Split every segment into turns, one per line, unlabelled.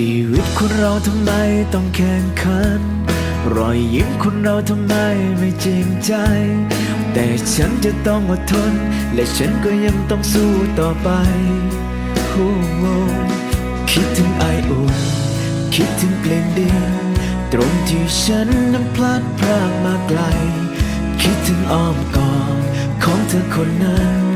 ชีวิตคนเราทำไมต้องแข่งขัน รอยยิ้มคนเราทำไมไม่จริงใจ แต่ฉันจะต้องอดทน และฉันก็ยังต้องสู้ต่อไปโอ้โหคิดถึงไออุ่น คิดถึงเพลงเดียวตรงที่ฉันนั้นพลัดพรากมาไกล คิดถึงอ้อมกอดของเธอคนนั้น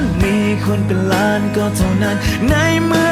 นมีคนเป็นล้านก็เท่านั้นในเมืองที่มีผู้คน